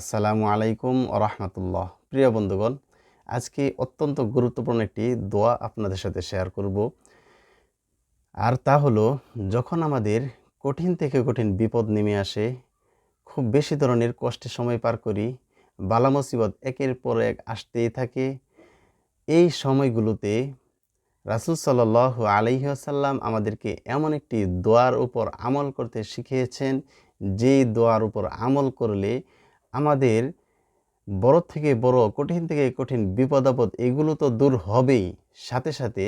আসসালামু আলাইকুম রহমতুল্লাহ। প্রিয় বন্ধুগণ, আজকে অত্যন্ত গুরুত্বপূর্ণ একটি দোয়া আপনাদের সাথে শেয়ার করব। আর তা হলো, যখন আমাদের কঠিন থেকে কঠিন বিপদ নেমে আসে, খুব বেশি ধরনের কষ্টের সময় পার করি, বালা মুসিবত একের পর এক আসতেই থাকে, এই সময়গুলোতে রাসুল সাল্লাহ আলহিহাসাল্লাম আমাদেরকে এমন একটি দোয়ার উপর আমল করতে শিখিয়েছেন, যেই দোয়ার উপর আমল করলে আমাদের বড় থেকে বড়, কঠিন থেকে কঠিন বিপদ আপদ, এগুলো তো দূর হবেই। সাথে সাথে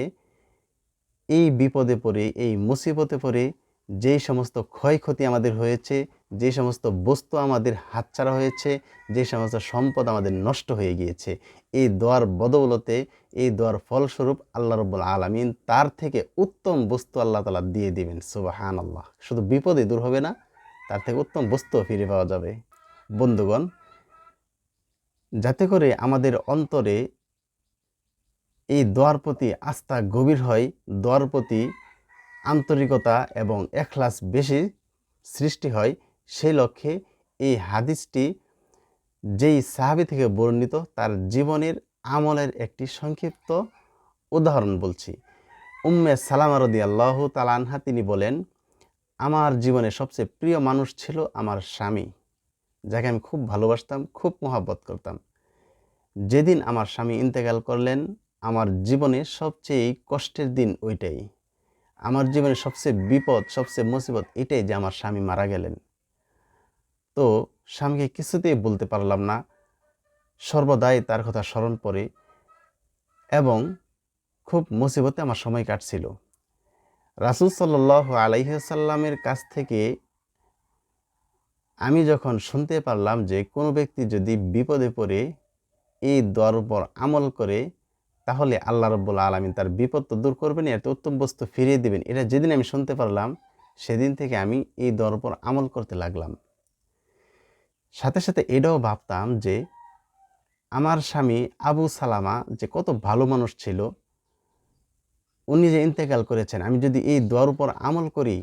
এই বিপদে পড়ে, এই মুসিবতে পড়ে, যেই সমস্ত ক্ষয়ক্ষতি আমাদের হয়েছে যে সমস্ত বস্তু আমাদের হাতছাড়া হয়েছে যে সমস্ত সম্পদ আমাদের নষ্ট হয়ে গিয়েছে, এই দোয়ার বদৌলতে, এই দোয়ার ফলস্বরূপ আল্লাহ রব্বুল আলমিন তার থেকে উত্তম বস্তু আল্লাহ তালা দিয়ে দিবেন সুবাহান আল্লাহ শুধু বিপদে দূর হবে না, তার থেকে উত্তম বস্তুও ফিরে পাওয়া যাবে। বন্ধুগণ, যাতে করে আমাদের অন্তরে এই দোয়ার প্রতি আস্থা গভীর হয়, দোয়ার প্রতি আন্তরিকতা এবং এখলাস বেশি সৃষ্টি হয়, সেই লক্ষ্যে এই হাদিসটি যেই সাহাবি থেকে বর্ণিত, তার জীবনের আমলের একটি সংক্ষিপ্ত উদাহরণ বলছি। উম্মে সালামারদি আল্লাহ তালানহা তিনি বলেন, আমার জীবনে সবচেয়ে প্রিয় মানুষ ছিল আমার স্বামী। যাকে আমি খুব ভালোবাসতাম, খুব মহাব্বত করতাম। যেদিন আমার স্বামী ইন্তেকাল করলেন, আমার জীবনে সবচেয়ে কষ্টের দিন ওইটাই। আমার জীবনে সবচেয়ে বিপদ, সবচেয়ে মুসিবত এটাই যে আমার স্বামী মারা গেলেন। তো স্বামীকে কিছুতেই বলতে পারলাম না। সর্বদাই তার কথা স্মরণ পড়ে এবং খুব মুসিবতে আমার সময় কাটছিল। রাসুল সাল্লাহ আলাইসাল্লামের কাছ থেকে আমি যখন শুনতে পারলাম যে কোনো ব্যক্তি যদি বিপদে পড়ে, এই দোয়ার উপর আমল করে, তাহলে আল্লাহ রব্বুল আলমিন তার বিপদ তো দূর করবেন এত উত্তম বস্তু ফিরিয়ে দেবেন। এটা যেদিন আমি শুনতে পারলাম, সেদিন থেকে আমি এই দোয়ার উপর আমল করতে লাগলাম। সাথে সাথে এটাও ভাবতাম যে, আমার স্বামী আবু সালামা যে কত ভালো মানুষ ছিল, উনি যে ইন্তেকাল করেছেন, আমি যদি এই দোয়ার উপর আমল করি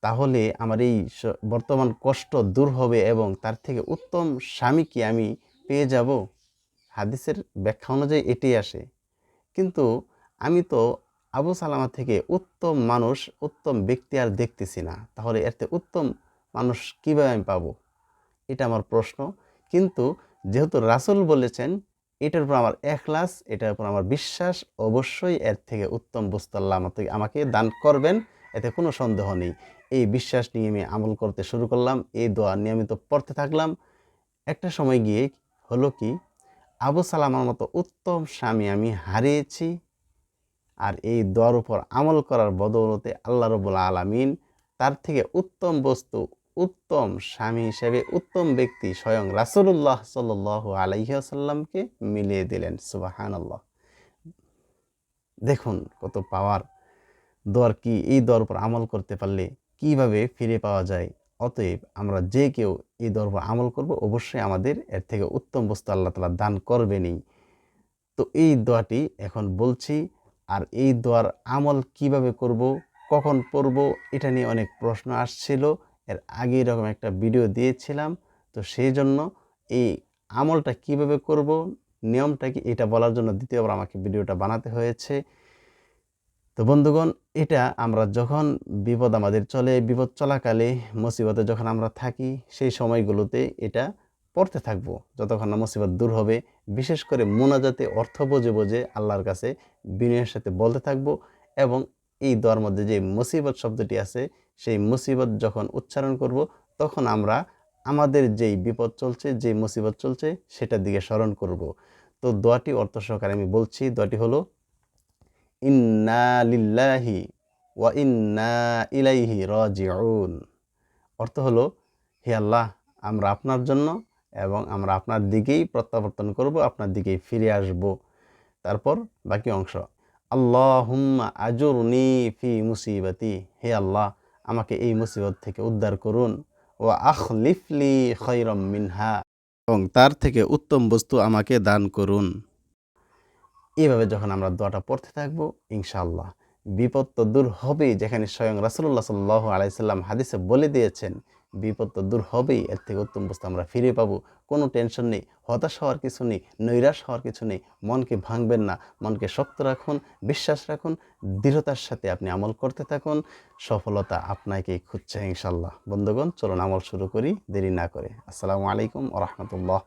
তাহলে আমার এই বর্তমান কষ্ট দূর হবে এবং তার থেকে উত্তম স্বামীকে আমি পেয়ে যাব? হাদিসের ব্যাখ্যা অনুযায়ী এটি আসে। কিন্তু আমি তো আবু সালামা থেকে উত্তম মানুষ, উত্তম ব্যক্তি আর দেখতেছি না। তাহলে থেকে উত্তম মানুষ কীভাবে আমি পাবো? এটা আমার প্রশ্ন। কিন্তু যেহেতু রাসুল বলেছেন, এটার উপর আমার এখলাস, এটার উপর আমার বিশ্বাস, অবশ্যই এর থেকে উত্তম বস্তু আল্লাহ আমাকে দান করবেন, এতে কোনো সন্দেহ নেই। এই বিশ্বাস নিয়ে আমি আমল করতে শুরু করলাম, এই দোয়া নিয়মিত পড়তে থাকলাম। একটা সময় গিয়ে হলো কি, আবু সালামার মতো উত্তম স্বামী আমি হারিয়েছি আর এই দোয়ার উপর আমল করার বদৌলতে আল্লাহ রবুল আলমিন তার থেকে উত্তম বস্তু, উত্তম স্বামী হিসেবে উত্তম ব্যক্তি স্বয়ং রাসুল্লাহ সাল আলাইসাল্লামকে মিলিয়ে দিলেন সুবাহান আল্লাহ দেখুন কত পাওয়ার দর কি, এই দর উপর আমল করতে পারলে কীভাবে ফিরে পাওয়া যায়? অতএব আমরা যে কেউ এই দর উপর আমল করব, অবশ্যই আমাদের এর থেকে উত্তম বস্তু আল্লাহ তালা দান করবেনই। তো এই দোয়াটি এখন বলছি, আর এই দোয়ার আমল কীভাবে করব, কখন পড়ব, এটা নিয়ে অনেক প্রশ্ন আসছিল। এর আগে এরকম একটা ভিডিও দিয়েছিলাম। তো সেই জন্য এই আমলটা কীভাবে করব, নিয়মটা কি, এটা বলার জন্য দ্বিতীয়বার আমাকে ভিডিওটা বানাতে হয়েছে। তো বন্ধুগণ, এটা আমরা যখন বিপদ আমাদের চলে, বিপদ চলাকালে, মুসিবতে যখন আমরা থাকি, সেই সময়গুলোতে এটা পড়তে থাকব। যতক্ষণ না মুসিবত দূর হবে, বিশেষ করে মোনাজাতে অর্থ বোঝে বোঝে আল্লাহর কাছে বিনয়ের সাথে বলতে থাকব এবং এই দোয়ার মধ্যে যে মুসিবত শব্দটি আছে, সেই মুসিবত যখন উচ্চারণ করব, তখন আমরা আমাদের যেই বিপদ চলছে যে মুসিবত চলছে, সেটার দিকে স্মরণ করব। তো দোয়াটি অর্থ সহকারে আমি বলছি, দোয়াটি হলো ইন্না লিল্লাহি ওয়া ইন্না ইলাইহি রাজিউন অর্থ হলো, হে আল্লাহ, আমরা আপনার জন্য এবং আমরা আপনার দিকেই প্রত্যাবর্তন করব, আপনার দিকেই ফিরে আসব। তারপর বাকি অংশ, আল্লাহুম্মা আজুরনি ফি মুসিবাতি। হে আল্লাহ, আমাকে এই মুসিবত থেকে উদ্ধার করুন। ও আখলিফলি খৈরম মিনহা। এবং তার থেকে উত্তম বস্তু আমাকে দান করুন। এইভাবে যখন আমরা দোয়াটা পড়তে থাকব ইনশাল্লাহ বিপদ তো দূর হবেই, যেখানে স্বয়ং রাসুল্লাহ সাল্লাহ আলাইসাল্লাম হাদিসে বলে দিয়েছেন, বিপদ তো দূর হবেই, এর থেকে উত্তম বস্তু আমরা ফিরে পাবো। কোনো টেনশন নেই, হতাশ হওয়ার কিছু নেই, নৈরাশ হওয়ার কিছু নেই, মনকে ভাঙবেন না, মনকে শক্ত রাখুন, বিশ্বাস রাখুন, দৃঢ়তার সাথে আপনি আমল করতে থাকুন, সফলতা আপনাকেই খুঁজছে ইনশাল্লাহ বন্ধুগণ, চলুন আমল শুরু করি, দেরি না করে। আসসালামু আলাইকুম রহমতুল্লাহ।